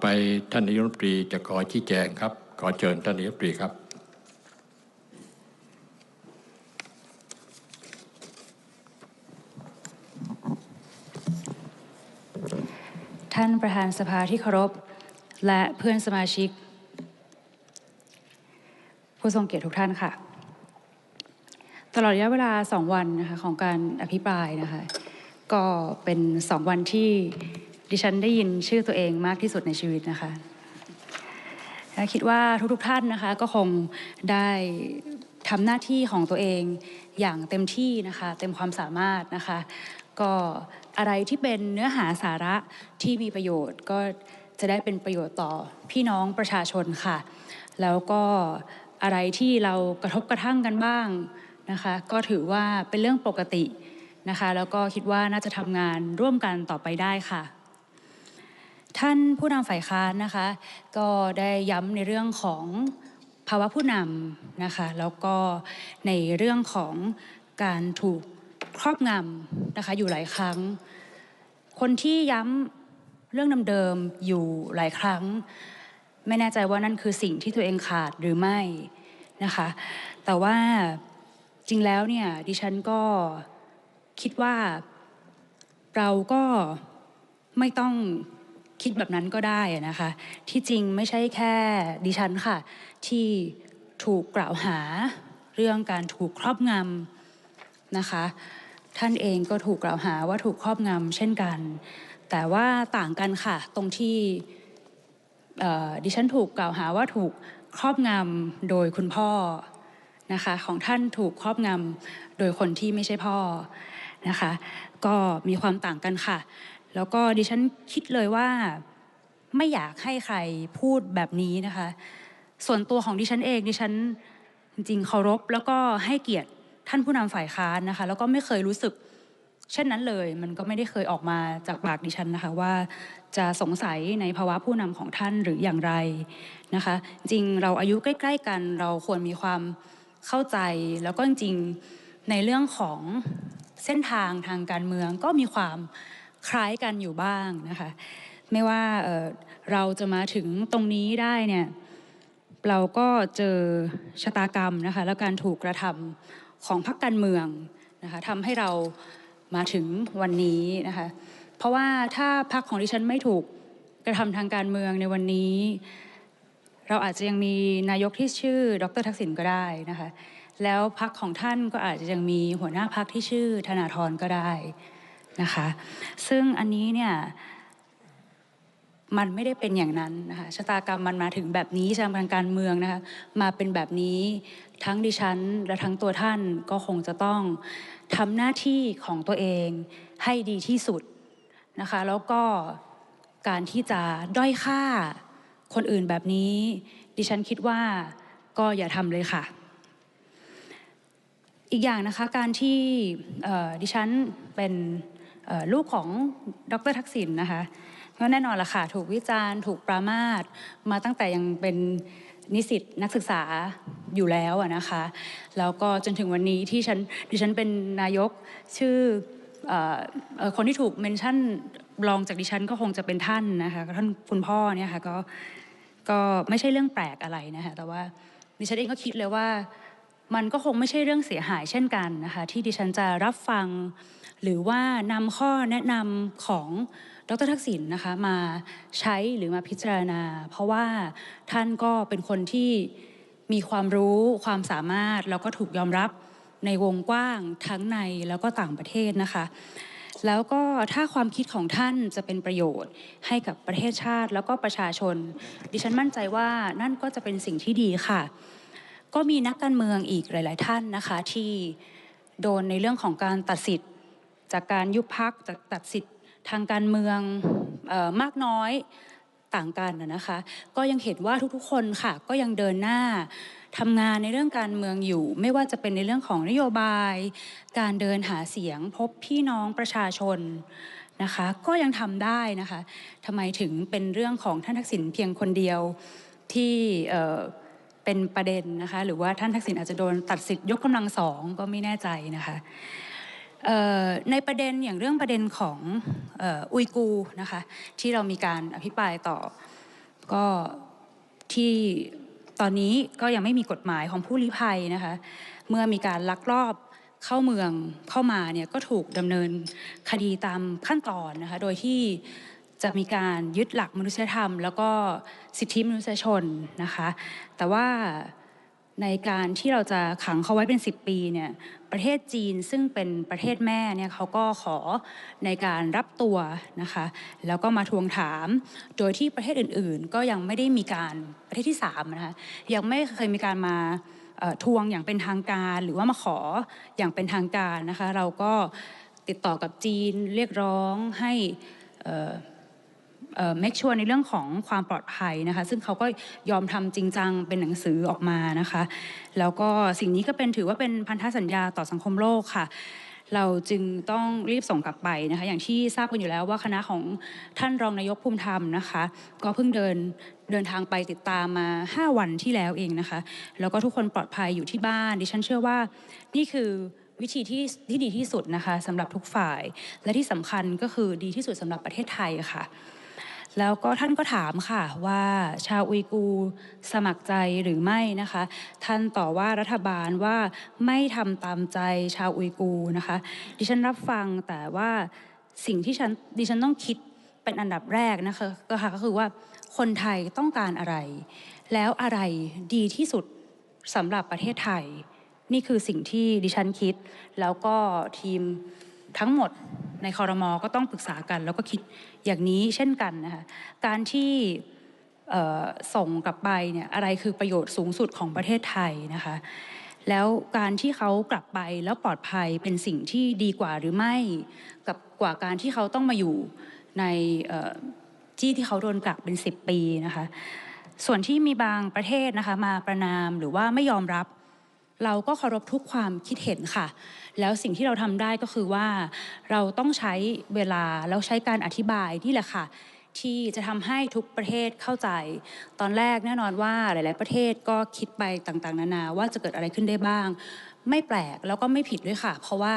ไปท่านนายกรัฐมนตรีจะขอชี้แจงครับ ขอเชิญท่านนายกรัฐมนตรีครับ ท่านประธานสภาที่เคารพ และเพื่อนสมาชิก ผู้ทรงเกียรติทุกท่านค่ะ ตลอดระยะเวลาสองวันนะคะของการอภิปรายนะคะ ก็เป็นสองวันที่ ดิฉันได้ยินชื่อตัวเองมากที่สุดในชีวิตนะคะและคิดว่าทุกๆท่านนะคะก็คงได้ทำหน้าที่ของตัวเองอย่างเต็มที่นะคะเต็มความสามารถนะคะ ก็อะไรที่เป็นเนื้อหาสาระที่มีประโยชน์ก็จะได้เป็นประโยชน์ต่อพี่น้องประชาชนค่ะ แล้วก็อะไรที่เรากระทบกระทั่งกันบ้างนะคะ ก็ถือว่าเป็นเรื่องปกตินะคะ แล้วก็คิดว่าน่าจะทำงานร่วมกันต่อไปได้ค่ะ ท่านผู้นำฝ่ายค้านนะคะ ก็ได้ย้ำในเรื่องของภาวะผู้นำนะคะ แล้วก็ในเรื่องของการถูกครอบงำนะคะอยู่หลายครั้ง คนที่ย้ำเรื่องเดิมๆอยู่หลายครั้ง ไม่แน่ใจว่านั่นคือสิ่งที่ตัวเองขาดหรือไม่นะคะ แต่ว่าจริงแล้วเนี่ยดิฉันก็คิดว่าเราก็ไม่ต้อง คิดแบบนั้นก็ได้นะคะ ที่จริงไม่ใช่แค่ดิฉันค่ะ ที่ถูกกล่าวหาเรื่องการถูกครอบงำนะคะ ท่านเองก็ถูกกล่าวหาว่าถูกครอบงำเช่นกัน แต่ว่าต่างกันค่ะ ตรงที่ดิฉันถูกกล่าวหาว่าถูกครอบงำโดยคุณพ่อนะคะ ของท่านถูกครอบงำโดยคนที่ไม่ใช่พ่อนะคะ ก็มีความต่างกันค่ะ แล้วก็ดิฉันคิดเลยว่าไม่อยากให้ใครพูดแบบนี้นะคะ ส่วนตัวของดิฉันเองดิฉันจริงๆเคารพแล้วก็ให้เกียรติท่านผู้นำฝ่ายค้านนะคะ แล้วก็ไม่เคยรู้สึกเช่นนั้นเลย มันก็ไม่ได้เคยออกมาจากปากดิฉันนะคะ ว่าจะสงสัยในภาวะผู้นำของท่านหรืออย่างไรนะคะ จริงเราอายุใกล้ ๆ กันเราควรมีความเข้าใจ แล้วก็จริงๆในเรื่องของเส้นทางทางการเมืองก็มีความ คล้ายกันอยู่บ้างนะคะ ไม่ว่าเราจะมาถึงตรงนี้ได้เนี่ยเราก็เจอชะตากรรมนะคะและการถูกกระทำของพรรคการเมืองนะคะทำให้เรามาถึงวันนี้นะคะเพราะว่าถ้าพรรคของดิฉันไม่ถูกกระทำทางการเมืองในวันนี้ เราอาจจะยังมีนายกที่ชื่อ ดรทักษิณก็ได้นะคะแล้วพรรคของท่านก็อาจจะยังมีหัวหน้าพรรคที่ชื่อธนาธรก็ได้ นะคะ ซึ่งอันนี้เนี่ยมันไม่ได้เป็นอย่างนั้นนะคะชะตากรรมมันมาถึงแบบนี้ชะตากรรมทางการเมืองนะคะมาเป็นแบบนี้ทั้งดิฉันและทั้งตัวท่านก็คงจะต้องทำหน้าที่ของตัวเองให้ดีที่สุดนะคะแล้วก็การที่จะด้อยค่าคนอื่นแบบนี้ ดิฉันคิดว่าก็อย่าทำเลยค่ะ อีกอย่างนะคะการที่ดิฉันเป็น ลูกของดรทักษิณนะคะก็แน่นอนละค่ะถูกวิจารณ์ ถูกปรามาสมาตั้งแต่ยังเป็นนิสิตนักศึกษาอยู่แล้วนะคะแล้วก็จนถึงวันนี้ที่ฉันดิฉันเป็นนายกชื่ออคนที่ถูกเมนชั่นรองจากดิฉันก็คงจะเป็นท่านนะคะท่านคุณพ่อเนี่ยค่ะก็ก็ไม่ใช่เรื่องแปลกอะไรนะคะแต่ว่าดิฉันเองก็คิดเลยว่า มันก็คงไม่ใช่เรื่องเสียหายเช่นกันนะคะที่ดิฉันจะรับฟัง หรือว่านำข้อแนะนำของดรทักษิณนะคะมาใช้หรือมาพิจารณา เพราะว่าท่านก็เป็นคนที่มีความรู้ความสามารถ แล้วก็ถูกยอมรับในวงกว้างทั้งในแล้วก็ต่างประเทศนะคะ แล้วก็ถ้าความคิดของท่านจะเป็นประโยชน์ให้กับประเทศชาติแล้วก็ประชาชน ดิฉันมั่นใจว่านั่นก็จะเป็นสิ่งที่ดีค่ะ ก็มีนักการเมืองอีกหลาย ๆ ท่านนะคะที่โดนในเรื่องของการตัดสิทธิ จากการยุบพักจากตัดสิทธิ์ทางการเมืองออมากน้อยต่างกันนะคะ ก็ยังเห็นว่าทุกๆคนค่ะ ก็ยังเดินหน้าทำงานในเรื่องการเมืองอยู่ ไม่ว่าจะเป็นในเรื่องของนโยบาย การเดินหาเสียงพบพี่น้องประชาชนนะคะ ก็ยังทำได้นะคะทำไมถึงเป็นเรื่องของท่านทักษิณเพียงคนเดียวที่เเป็นประเด็นนะคะ หรือว่าท่านทักษิณอาจจะโดนตัดสิทธิ์ยกกำลังสองก็ไม่แน่ใจนะคะ ในประเด็นอย่างเรื่องประเด็นของอ,อุยกูนะคะที่เรามีการอภิปรายต่อ ก็ที่ตอนนี้ก็ยังไม่มีกฎหมายของผู้ลี้ภัยนะคะเมื่อมีการลักลอบเข้าเมืองเข้ามาเนี่ยก็ถูกดำเนินคดีตามขั้นตอนนะคะโดยที่จะมีการยึดหลักมนุษยธรรม แล้วก็สิทธิมนุษยชนนะคะแต่ว่า ในการที่เราจะขังเขาไว้เป็น 10 ปีเนี่ยประเทศจีนซึ่งเป็นประเทศแม่เนี่ยเขาก็ขอในการรับตัวนะคะแล้วก็มาทวงถาม โดยที่ประเทศอื่นๆ ก็ยังไม่ได้มีการประเทศที่3นะคะยังไม่เคยมีการมาทวงอย่างเป็นทางการหรือว่ามาขออย่างเป็นทางการนะคะเราก็ติดต่อกับจีนเรียกร้องให้ เอ่อเอ่อ make sure ในเรื่องของความปลอดภัยนะคะ ซึ่งเขาก็ยอมทำจริงจังเป็นหนังสือออกมานะคะ แล้วก็สิ่งนี้ก็เป็นถือว่าเป็นพันธสัญญาต่อสังคมโลกค่ะเราจึงต้องรีบส่งกลับไปนะคะ อย่างที่ทราบกันอยู่แล้วว่าคณะของท่านรองนายกภูมิธรรมนะคะ ก็เพิ่งเดินเดินทางไปติดตามมา 5 วันที่แล้วเองนะคะ แล้วก็ทุกคนปลอดภัยอยู่ที่บ้าน ดิฉันเชื่อว่านี่คือวิธีที่ที่ดีที่สุดนะคะสำหรับทุกฝ่าย และที่สำคัญก็คือดีที่สุดสำหรับประเทศไทยค่ะ แล้วก็ท่านก็ถามค่ะว่าชาวอุยกูสมัครใจหรือไม่นะคะ ท่านต่อว่ารัฐบาลว่าไม่ทำตามใจชาวอุยกูนะคะ ดิฉันรับฟังแต่ว่าสิ่งที่ฉันดิฉันต้องคิดเป็นอันดับแรกนะคะก็ค่ะก็คือว่าคนไทยต้องการอะไร แล้วอะไรดีที่สุดสำหรับประเทศไทย นี่คือสิ่งที่ดิฉันคิด แล้วก็ทีม ทั้งหมดในคอรมอก็ต้องปรึกษากัน แล้วก็คิดอย่างนี้เช่นกันนะคะการที่ส่งกลับไปเนี่ยอะไรคือประโยชน์สูงสุดของประเทศไทยนะคะแล้วการที่เขากลับไปแล้วปลอดภัยเป็นสิ่งที่ดีกว่าหรือไม่กับกว่าการที่เขาต้องมาอยู่ในที่ที่เขาโดนกักเป็น 10 ปีนะคะส่วนที่มีบางประเทศนะคะมาประนามหรือว่าไม่ยอมรับ เราก็เคารพทุกความคิดเห็นค่ะ แล้วสิ่งที่เราทำได้ก็คือว่า เราต้องใช้เวลาแล้วใช้การอธิบายนี่แหละค่ะที่จะทำให้ทุกประเทศเข้าใจ ตอนแรกแน่นอนว่าหลาย ๆ ประเทศก็คิดไปต่าง ๆ นานาว่าจะเกิดอะไรขึ้นได้บ้าง ไม่แปลกแล้วก็ไม่ผิดด้วยค่ะ เพราะว่า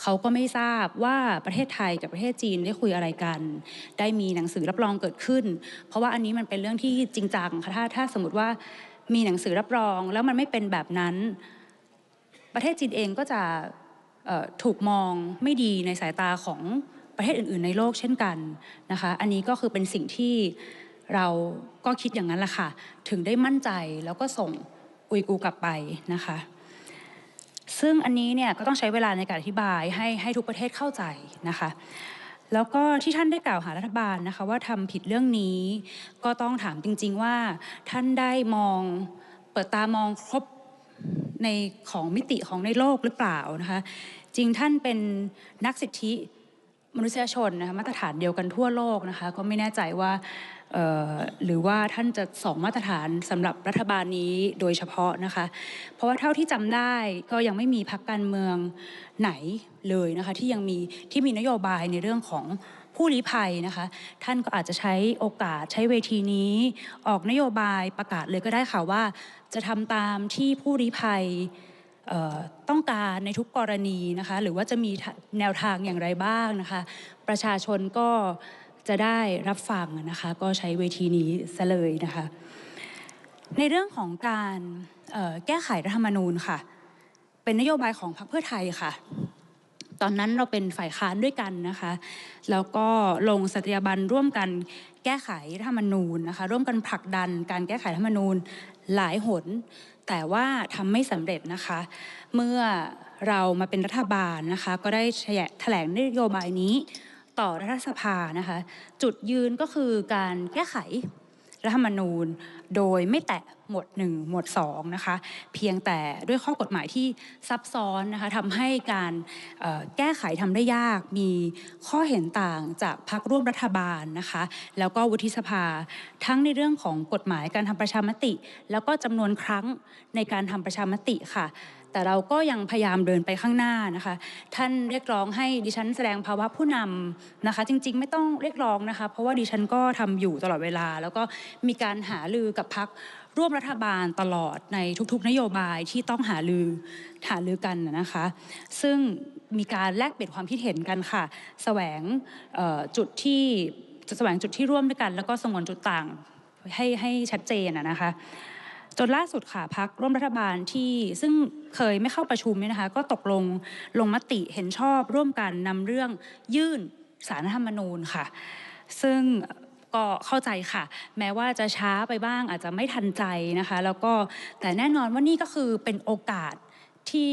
เขาก็ไม่ทราบว่าประเทศไทยกับประเทศจีนได้คุยอะไรกัน ได้มีหนังสือรับรองเกิดขึ้น เพราะว่าอันนี้มันเป็นเรื่องที่จริงจังค่ะถ้าถ้าสมมติว่ามีหนังสือรับรองแล้วมันไม่เป็นแบบนั้น ประเทศจีนเองก็จะ ถูกมองไม่ดีในสายตาของประเทศอื่น ๆ ในโลกเช่นกันนะคะอันนี้ก็คือเป็นสิ่งที่เราก็คิดอย่างนั้นแหละค่ะ ถึงได้มั่นใจแล้วก็ส่งอุยกูร์กลับไปนะคะ ซึ่งอันนี้เนี่ยก็ต้องใช้เวลาในการอธิบายให้ให้ทุกประเทศเข้าใจนะคะแล้วก็ที่ท่านได้กล่าวหารัฐบาลนะคะว่าทำผิดเรื่องนี้ ก็ต้องถามจริง ๆ ว่าท่านได้มองเปิดตามองครบ ในของมิติของในโลกหรือเปล่านะคะจริงท่านเป็นนักสิทธิมนุษยชนนะคะมาตรฐานเดียวกันทั่วโลกนะคะก็ไม่แน่ใจว่าหรือว่าท่านจะสองมาตรฐานสำหรับรัฐบาลนี้โดยเฉพาะนะคะ เพราะว่าเท่าที่จำได้ก็ยังไม่มีพรรคการเมืองไหนเลยนะคะที่ยังมีที่มีนโยบายในเรื่องของผู้ลี้ภัยนะคะ ท่านก็อาจจะใช้โอกาสใช้เวทีนี้ ออกนโยบายประกาศเลยก็ได้ค่ะว่า จะทำตามที่ผู้ลี้ภัยต้องการในทุกกรณีนะคะหรือว่าจะมีแนวทางอย่างไรบ้างนะคะ ประชาชนก็จะได้รับฟังนะคะก็ใช้เวทีนี้ซะเลยนะคะ ในเรื่องของการแก้ไขรัฐธรรมนูญค่ะ เป็นนโยบายของพรรคเพื่อไทยค่ะ ตอนนั้นเราเป็นฝ่ายค้านด้วยกันนะคะ แล้วก็ลงสตยาบันร่วมกันแก้ไขรัฐธรรมนูญนะคะ ร่วมกันผลักดันการแก้ไขรัฐธรรมนูญ หลายหน แต่ว่าทำไม่สำเร็จนะคะ เมื่อเรามาเป็นรัฐบาลนะคะ ก็ได้แถลงนโยบายนี้ต่อรัฐสภานะคะ จุดยืนก็คือการแก้ไข รัฐธรรมนูญ โดยไม่แตะหมวด1หมวด2นะคะเพียงแต่ด้วยข้อกฎหมายที่ซับซ้อนนะคะทำให้การแก้ไขทำได้ยากมีข้อเห็นต่างจากพรรคร่วมรัฐบาลนะคะแล้วก็วุฒิสภาทั้งในเรื่องของกฎหมายการทำประชามติ แล้วก็จำนวนครั้งในการทำประชามติค่ะ แต่เราก็ยังพยายามเดินไปข้างหน้านะคะ ท่านเรียกร้องให้ดิฉันแสดงภาวะผู้นำนะคะ จริงๆ ไม่ต้องเรียกร้องนะคะ เพราะว่าดิฉันก็ทำอยู่ตลอดเวลา แล้วก็มีการหาลือกับพักร่วมรัฐบาลตลอดในทุกๆ นโยบายที่ต้องหาลือหาลือกันนะคะ ซึ่งมีการแลกเปลี่ยนความคิดเห็นกันค่ะแสวงจุดที่จะแสวงจุดที่ร่วมด้วยกัน แล้วก็สงวนจุดต่างให้ให้ชัดเจนนะคะ จนล่าสุดค่ะพักร่วมรัฐบาลที่ซึ่งเคยไม่เข้าประชุมเนี่ยนะคะก็ตกลงลงมติเห็นชอบร่วมกันนำเรื่องยื่นสารธรรมนูญค่ะ ซึ่งก็เข้าใจค่ะ แม้ว่าจะช้าไปบ้างอาจจะไม่ทันใจนะคะ แล้วก็แต่แน่นอนว่านี่ก็คือเป็นโอกาสที่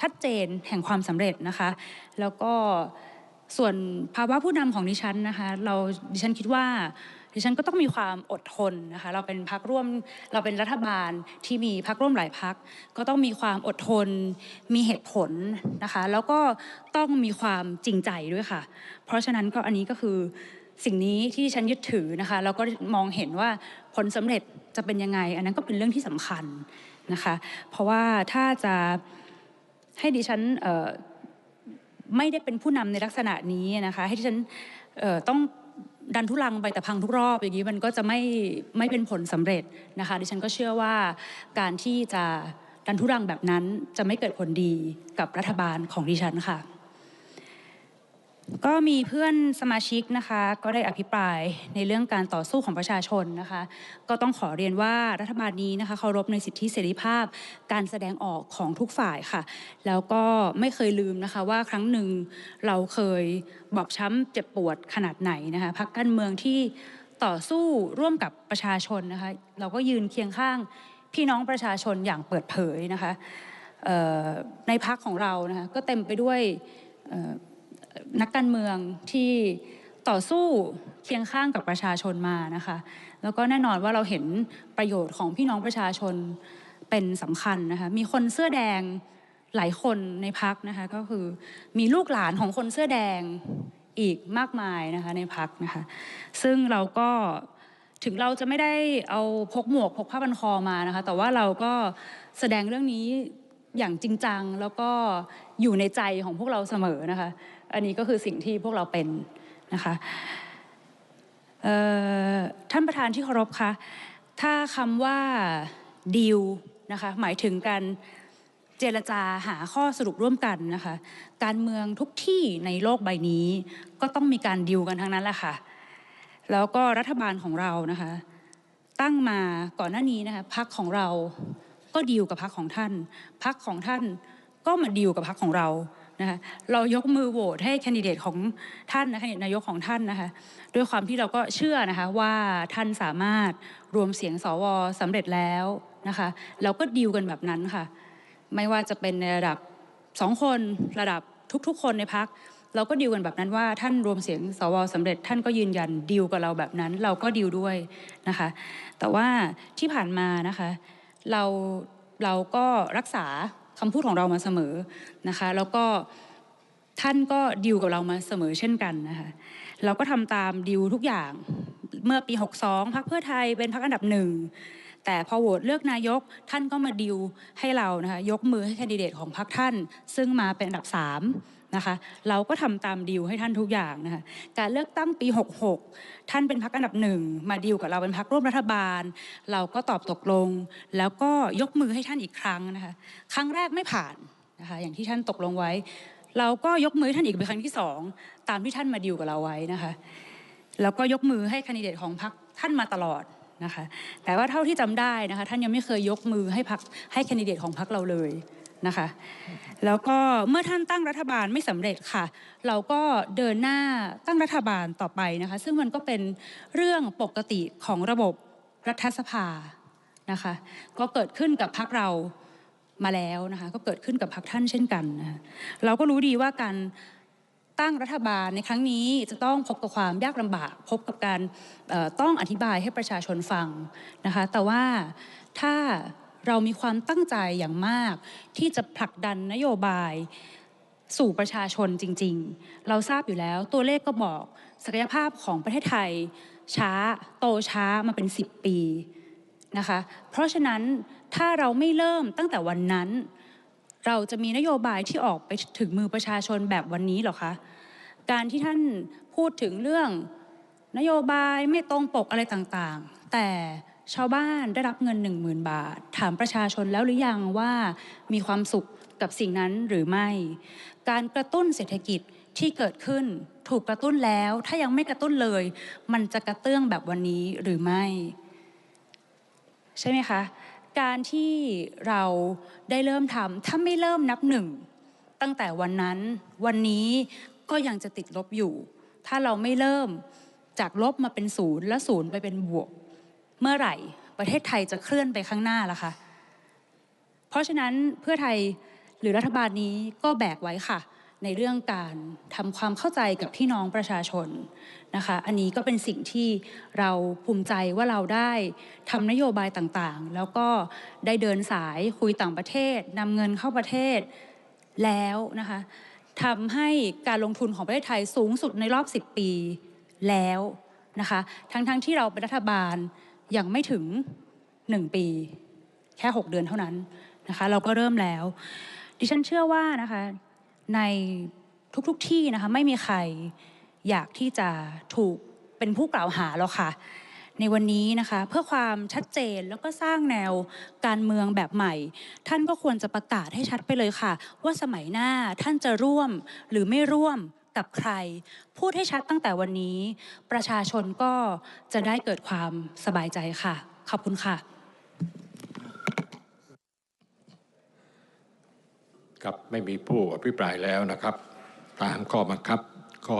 ชัดเจนแห่งความสำเร็จนะคะ แล้วก็ส่วนภาวะผู้นำของดิฉันนะคะ เราดิฉันคิดว่า ดิฉันก็ต้องมีความอดทนนะคะเราเป็นพักร่วมเราเป็นรัฐบาลที่มีพักร่วมหลายพัก ก็ต้องมีความอดทน มีเหตุผลนะคะแล้วก็ต้องมีความจริงใจด้วยค่ะ เพราะฉะนั้นก็อันนี้ก็คือสิ่งนี้ที่ดิฉันยึดถือนะคะแล้วก็มองเห็นว่าผลสำเร็จจะเป็นยังไง อันนั้นก็เป็นเรื่องที่สำคัญนะคะเพราะว่าถ้าจะให้ดิฉันไม่ได้เป็นผู้นำในลักษณะนี้นะคะให้ที่ฉันต้อง ดันทุลังไปแต่พังทุกรอบอย่างนี้มันก็จะไม่ไม่เป็นผลสำเร็จนะคะ ดิฉันก็เชื่อว่าการที่จะดันทุรังแบบนั้นจะไม่เกิดผลดีกับรัฐบาลของดิฉันค่ะ ก็มีเพื่อนสมาชิกนะคะ ก็ได้อภิปรายในเรื่องการต่อสู้ของประชาชนนะคะ ก็ต้องขอเรียนว่ารัฐบาลนี้นะคะเคารพในสิทธิเสรีภาพ การแสดงออกของทุกฝ่ายค่ะ แล้วก็ไม่เคยลืมนะคะว่าครั้งหนึ่งเราเคยบอบช้ำเจ็บปวดขนาดไหนนะคะพักการเมืองที่ต่อสู้ร่วมกับประชาชนนะคะเราก็ยืนเคียงข้างพี่น้องประชาชนอย่างเปิดเผยนะคะในพักของเรานะคะก็เต็มไปด้วย นักการเมืองที่ต่อสู้เคียงข้างกับประชาชนมานะคะ แล้วก็แน่นอนว่าเราเห็นประโยชน์ของพี่น้องประชาชนเป็นสำคัญนะคะ มีคนเสื้อแดงหลายคนในพักนะคะก็คือมีลูกหลานของคนเสื้อแดงอีกมากมายนะคะในพักนะคะ ซึ่งเราก็ถึงเราจะไม่ได้เอาพกหมวกพกผ้าพันคอมานะคะ แต่ว่าเราก็แสดงเรื่องนี้อย่างจริงจัง แล้วก็อยู่ในใจของพวกเราเสมอนะคะ อันนี้ก็คือสิ่งที่พวกเราเป็นนะคะท่านประธานที่เคารพคะถ้าคำว่าดีลนะคะหมายถึงการเจรจาหาข้อสรุปร่วมกันนะคะการเมืองทุกที่ในโลกใบนี้ ก็ต้องมีการดีลกันทั้งนั้นแหละค่ะแล้วก็รัฐบาลของเรานะคะตั้งมาก่อนหน้านี้นะคะพักของเราก็ดีลกับพักของท่านพักของท่านก็มาดีลกับพักของเรา นะคะเรายกมือโหวตให้แคนดิเดตของท่านนะคะนายกของท่านนะคะด้วยความที่เราก็เชื่อนะคะว่าท่านสามารถรวมเสียงสวสำเร็จแล้วนะคะเราก็ดีลกันแบบนั้นค่ะ ไม่ว่าจะเป็นในระดับสองคนระดับทุกๆ คนในพักเราก็ดีลกันแบบนั้นว่าท่านรวมเสียงสวสำเร็จ ท่านก็ยืนยันดีลกับเราแบบนั้น เราก็ดีลด้วยนะคะ แต่ว่าที่ผ่านมานะคะ เราเราก็รักษา คำพูดของเรามาเสมอนะคะ แล้วก็ท่านก็ดีลกับเรามาเสมอเช่นกันนะคะเราก็ทำตามดีลทุกอย่างเมื่อปี 62พักเพื่อไทยเป็นพักอันดับหนึ่งแต่พอโหวตเลือกนายกท่านก็มาดิวให้เรานะคะยกมือให้แคนดิเดตของพรรคท่าน ซึ่งมาเป็นอันดับ3 นะคะเราก็ทำตามดิวให้ท่านทุกอย่างนะคะการเลือกตั้งปี 66 ท่านเป็นพรรคอันดับหนึ่งมาดิวกับเราเป็นพรรคร่วมรัฐบาล เราก็ตอบตกลง แล้วก็ยกมือให้ท่านอีกครั้งนะคะครั้งแรกไม่ผ่านนะคะอย่างที่ท่านตกลงไว้ เราก็ยกมือท่านอีกเป็นครั้งที่สองตามที่ท่านมาดิวกับเราไว้นะคะแล้วก็ยกมือให้คนดิเดตของพรรคท่านมาตลอดนะคะแต่ว่าเท่าที่จำได้นะคะท่านยังไม่เคยยกมือให้พรรคให้คนดิเดตของพรรคเราเลย นะคะแล้วก็เมื่อท่านตั้งรัฐบาลไม่สำเร็จค่ะ เราก็เดินหน้าตั้งรัฐบาลต่อไปนะคะ ซึ่งมันก็เป็นเรื่องปกติของระบบรัฐสภานะคะ ก็เกิดขึ้นกับพรรคเรามาแล้วนะคะ ก็เกิดขึ้นกับพรรคท่านเช่นกันนะคะเราก็รู้ดีว่าการตั้งรัฐบาลในครั้งนี้จะต้องพบกับความยากลำบาก พบกับการต้องอธิบายให้ประชาชนฟังนะคะ แต่ว่าถ้า เรามีความตั้งใจอย่างมาก ที่จะผลักดันนโยบายสู่ประชาชนจริง ๆ เราทราบอยู่แล้วตัวเลขก็บอก ศักยภาพของประเทศไทย ช้าโตช้ามาเป็น 10 ปีนะคะ เพราะฉะนั้นถ้าเราไม่เริ่มตั้งแต่วันนั้น เราจะมีนโยบายที่ออกไปถึงมือประชาชนแบบวันนี้หรอคะ การที่ท่านพูดถึงเรื่องนโยบายไม่ตรงปกอะไรต่างๆ แต่ ชาวบ้านได้รับเงิน 1 0,000 บาท ถามประชาชนแล้วหรือยังว่ามีความสุขกับสิ่งนั้นหรือไม่ การกระตุ้นเศรษฐกิจที่เกิดขึ้นถูกกระตุ้นแล้ว ถ้ายังไม่กระตุ้นเลย มันจะกระเตื้องแบบวันนี้หรือไม่ ใช่ไหมคะ การที่เราได้เริ่มทำถ้าไม่เริ่มนับหนึ่ง ตั้งแต่วันนั้น วันนี้ก็ยังจะติดลบอยู่ ถ้าเราไม่เริ่มจากลบมาเป็นศูนย์และศูนย์ไปเป็นบวก เมื่อไหร่ประเทศไทยจะเคลื่อนไปข้างหน้าล่ะคะเพราะฉะนั้นเพื่อไทยหรือรัฐบาลนี้ก็แบกไว้ค่ะ ในเรื่องการทำความเข้าใจกับพี่น้องประชาชนนะคะ อันนี้ก็เป็นสิ่งที่เราภูมิใจว่าเราได้ทำนโยบายต่างๆ แล้วก็ได้เดินสายคุยต่างประเทศนำเงินเข้าประเทศแล้วนะคะทำให้การลงทุนของประเทศไทยสูงสุดในรอบ 10 ปีแล้วนะคะ ทั้งๆที่เราเป็นรัฐบาล ยังไม่ถึง 1 ปี แค่ 6 เดือนเท่านั้นนะคะเราก็เริ่มแล้ว ดิฉันเชื่อว่านะคะในทุกๆทที่นะคะไม่มีใครอยากที่จะถูกเป็นผู้กล่าวหาหรอกค่ะ ในวันนี้นะคะเพื่อความชัดเจนแล้วก็สร้างแนวการเมืองแบบใหม่ ท่านก็ควรจะประกาศให้ชัดไปเลยค่ะ ว่าสมัยหน้าท่านจะร่วมหรือไม่ร่วม กับใคร พูดให้ชัดตั้งแต่วันนี้ ประชาชนก็จะได้เกิดความสบายใจค่ะ ขอบคุณค่ะครับไม่มีผู้อภิปรายแล้วนะครับ ตามข้อบังคับข้อ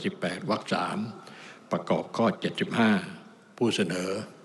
178วรรคสามประกอบข้อ75ผู้เสนอ